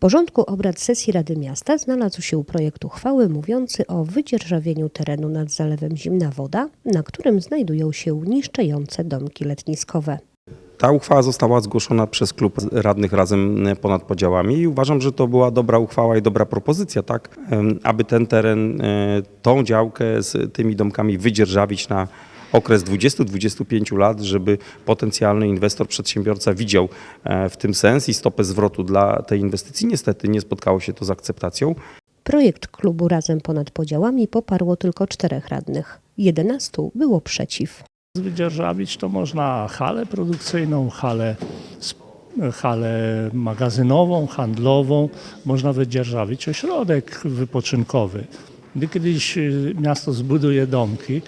porządku obrad sesji Rady Miasta znalazł się projekt uchwały mówiący o wydzierżawieniu terenu nad zalewem Zimna Woda, na którym znajdują się niszczejące domki letniskowe. Ta uchwała została zgłoszona przez klub radnych razem ponad podziałami i uważam, że to była dobra uchwała i dobra propozycja, tak, aby ten teren, e, tą działkę z tymi domkami wydzierżawić na okres 20-25 lat, żeby potencjalny inwestor, przedsiębiorca widział e, w tym sens i stopę zwrotu dla tej inwestycji. Niestety nie spotkało się to z akceptacją. Projekt klubu Razem ponad podziałami poparło tylko czterech radnych. 11 było przeciw. Wydzierżawić to można halę produkcyjną, halę, halę magazynową, handlową. Można wydzierżawić ośrodek wypoczynkowy. Gdy kiedyś y, miasto zbuduje domki,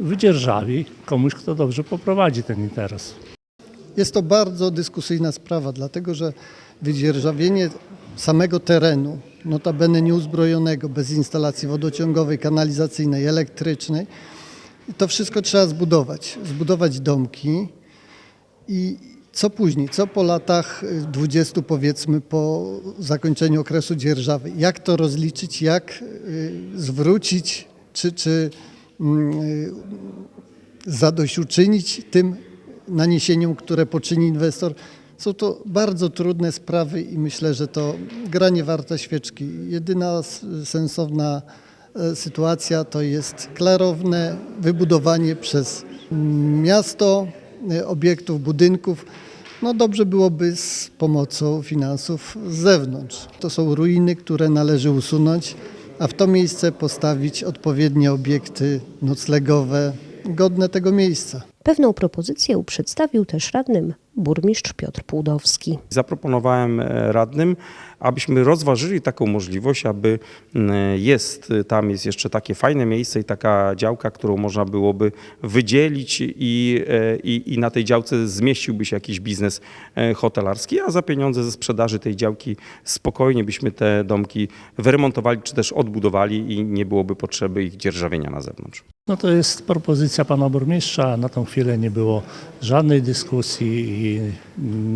wydzierżawi komuś, kto dobrze poprowadzi ten interes. Jest to bardzo dyskusyjna sprawa, dlatego że wydzierżawienie samego terenu, notabene nieuzbrojonego, bez instalacji wodociągowej, kanalizacyjnej, elektrycznej, to wszystko trzeba zbudować. Zbudować domki i co później, co po latach y, 20 powiedzmy, po zakończeniu okresu dzierżawy, jak to rozliczyć, jak y, zwrócić, czy, czy zadośćuczynić tym naniesieniom, które poczyni inwestor. Są to bardzo trudne sprawy i myślę, że to gra nie warta świeczki. Jedyna sensowna e, sytuacja to jest klarowne wybudowanie przez miasto e, obiektów, budynków. No dobrze byłoby z pomocą finansów z zewnątrz. To są ruiny, które należy usunąć, a w to miejsce postawić odpowiednie obiekty noclegowe godne tego miejsca. Pewną propozycję przedstawił też radnym burmistrz Piotr Płudowski. Zaproponowałem e, radnym, abyśmy rozważyli taką możliwość, aby jest, tam jest jeszcze takie fajne miejsce i taka działka, którą można byłoby wydzielić i, e, i, i na tej działce zmieściłby się jakiś biznes e, hotelarski, a za pieniądze ze sprzedaży tej działki spokojnie byśmy te domki wyremontowali czy też odbudowali i nie byłoby potrzeby ich dzierżawienia na zewnątrz. No to jest propozycja pana burmistrza. Na tą chwilę nie było żadnej dyskusji i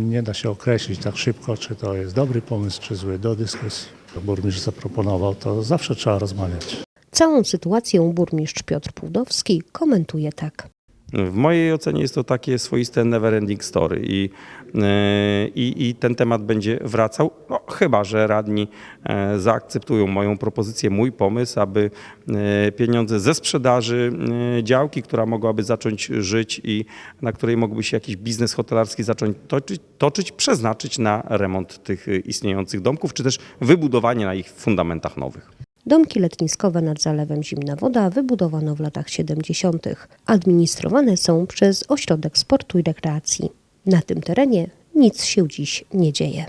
nie da się określić tak szybko, czy to jest dobry pomysł, czy zły do dyskusji. Burmistrz zaproponował, to zawsze trzeba rozmawiać. Całą sytuację burmistrz Piotr Płudowski komentuje tak. W mojej ocenie jest to takie swoiste never ending story i, e, i, i ten temat będzie wracał, no, chyba że radni e, zaakceptują moją propozycję, mój pomysł, aby e, pieniądze ze sprzedaży działki, która mogłaby zacząć żyć i na której mógłby się jakiś biznes hotelarski zacząć toczyć, toczyć przeznaczyć na remont tych istniejących domków, czy też wybudowanie na ich fundamentach nowych. Domki letniskowe nad zalewem Zimna Woda wybudowano w latach 70. Administrowane są przez Ośrodek Sportu i Rekreacji. Na tym terenie nic się dziś nie dzieje.